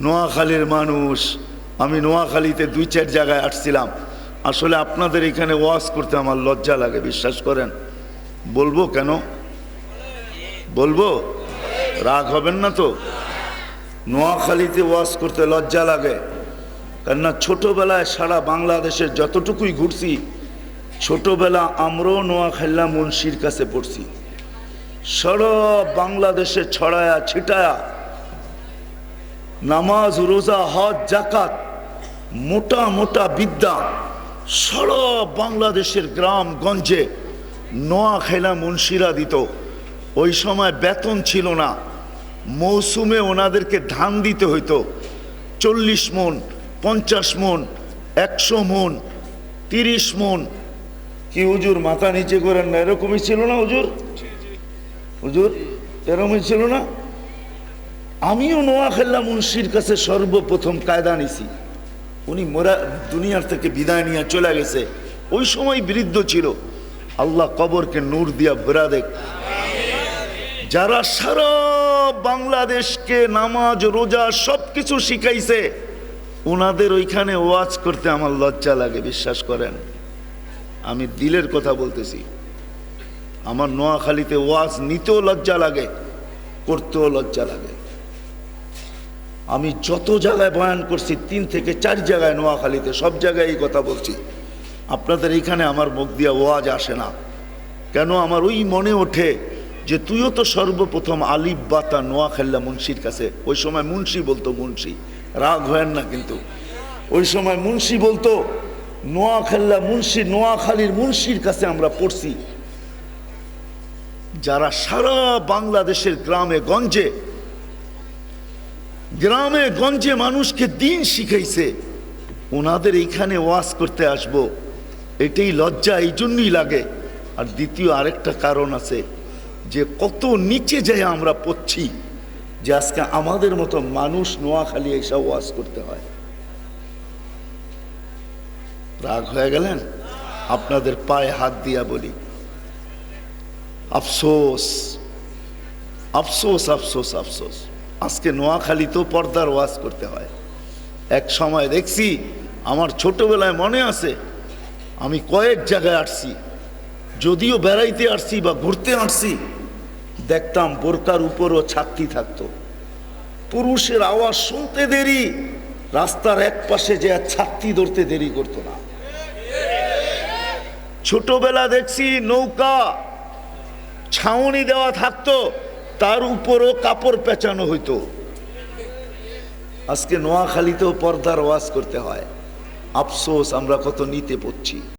নোয়াখালীর মানুষ। আমি নোয়াখালীতে দুই চার জায়গায় আসছিলাম। আসলে আপনাদের এখানে ওয়াজ করতে আমার লজ্জা লাগে, বিশ্বাস করেন। বলব কেন? বলব? রাগ হবেন না তো? নোয়াখালীতে ওয়াজ করতে লজ্জা লাগে। কেননা ছোটোবেলায় সারা বাংলাদেশের যতটুকুই ঘুরছি, ছোটবেলা আমরাও নোয়াখাল্লা মুন্সির কাছে পড়ছি। সারা বাংলাদেশে ছড়ায়া ছিটায়া নামাজ, রোজা, হজ জাকাত মোটা মোটা বিদ্যা, সারা বাংলাদেশের গ্রাম গঞ্জে নোয়া খেলা মুন্সিরা দিত। ওই সময় বেতন ছিল না। মৌসুমে ওনাদেরকে ধান দিতে হইতো। চল্লিশ মন, পঞ্চাশ মন, একশো মন, তিরিশ মন। কি হুজুর, মাথা নিচে করেন না? এরকমই ছিল না হুজুর? হুজুর, এরকমই ছিল না? আমিও নোয়াখাল্লা মুন্সির কাছে সর্বপ্রথম কায়দা নিছি। উনি মোরা দুনিয়ার থেকে বিদায় নিয়ে চলে গেছে। ওই সময় বৃদ্ধ ছিল। আল্লাহ কবরকে নূর দিয়া বেড়া দেখ। যারা সারা বাংলাদেশকে নামাজ, রোজা সব কিছু শিখাইছে ওনাদের ওইখানে ওয়াজ করতে আমার লজ্জা লাগে, বিশ্বাস করেন। আমি দিলের কথা বলতেছি। আমার নোয়াখালীতে ওয়াজ নিতেও লজ্জা লাগে, করতেও লজ্জা লাগে। আমি যত জায়গায় বয়ান করছি, তিন থেকে চার জায়গায় নোয়াখালীতে সব জায়গায় এই কথা বলছি। আপনাদের এইখানে আমার মুখ দিয়া ওয়াজ আসে না। কেন আমার ওই মনে ওঠে যে তুইও তো সর্বপ্রথম আলিফ বাতা নোয়াখাল্লা মুন্সির কাছে। ওই সময় মুন্সি বলতো মুন্সি। রাগ হয় না কিন্তু। ওই সময় মুন্সি বলতো, নোয়াখাল্লা মুন্সি, নোয়াখালীর মুন্সির কাছে আমরা পড়ছি। যারা সারা বাংলাদেশের গ্রামে, গঞ্জে গ্রামে, গঞ্জে মানুষকে দিন শিখাইছে। ওনাদের এইখানে ওয়াজ করতে আসব। এটাই লজ্জা এই জন্যই লাগে। আর দ্বিতীয় আরেকটা কারণ আছে যে কত নিচে যায় আমরা পড়ছি যে আজকে আমাদের মতো মানুষ নোয়াখালী এসব ওয়াজ করতে হয়। রাগ হয়ে গেলেন? আপনাদের পায়ে হাত দিয়া বলি। আফসোস আফসোস আফসোস আফসোস। আজকে নোয়াখালীতেও পর্দার ওয়াজ করতে হয়। এক সময় দেখছি আমার ছোটবেলায় মনে আছে, আমি কয়েক জায়গায় আসছি, যদিও বেড়াইতে আসছি বা ঘুরতে আসছি, দেখতাম বোরকার উপরও ছাত্রী থাকতো। পুরুষের আওয়াজ শুনতে দেরি, রাস্তার এক পাশে যে ছাত্রী ধরতে দেরি করতো না। ছোটবেলা দেখছি নৌকা, ছাউনি দেওয়া থাকতো তার উপরও কাপড় পেঁচানো হইতো। আজকে নোয়াখালীতেও পর্দার ওয়াজ করতে হয়। আফসোস, আমরা কত নিতে পড়ছি।